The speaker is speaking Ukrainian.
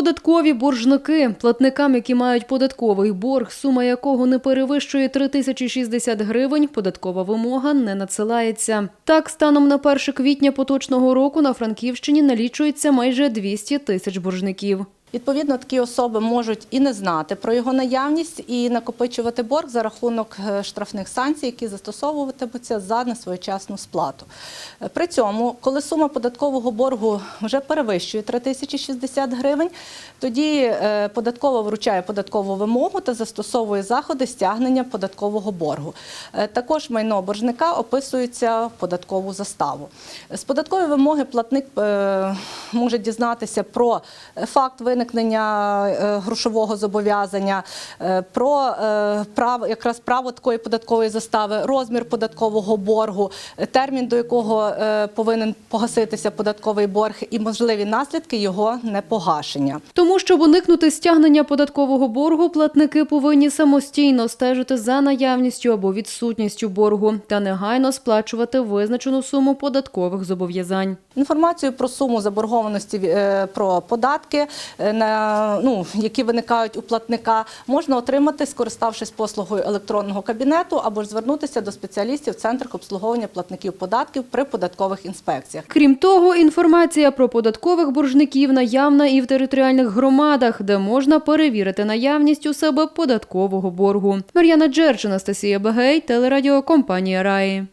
Податкові боржники, платникам, які мають податковий борг, сума якого не перевищує 3060 гривень, податкова вимога не надсилається. Так, станом на 1 квітня поточного року на Франківщині налічується майже 200 тисяч боржників. Відповідно, такі особи можуть і не знати про його наявність, і накопичувати борг за рахунок е, штрафних санкцій, які застосовуватимуться за несвоєчасну сплату. Е, При цьому, коли сума податкового боргу вже перевищує 3060 гривень, тоді е, податкова вручає податкову вимогу та застосовує заходи стягнення податкового боргу. Також майно боржника описується в податкову заставу. З податкової вимоги платник може дізнатися про факт виникнення е, грошового зобов'язання, е, про е, право, якраз право такої податкової застави, розмір податкового боргу, термін, до якого повинен погаситися податковий борг, і можливі наслідки його непогашення. Тому, щоб уникнути стягнення податкового боргу, платники повинні самостійно стежити за наявністю або відсутністю боргу та негайно сплачувати визначену суму податкових зобов'язань. Інформацію про суму заборгованості про податки, на, ну, які виникають у платника, можна отримати, скориставшись послугою електронного кабінету або ж звернутися до спеціалістів в центрах обслуговування платників податків при податкових інспекціях. Крім того, інформація про податкових боржників наявна і в територіальних громадах, де можна перевірити наявність у себе податкового боргу. Мар'яна Джерч, Анастасія Бегей, телерадіокомпанія Раї.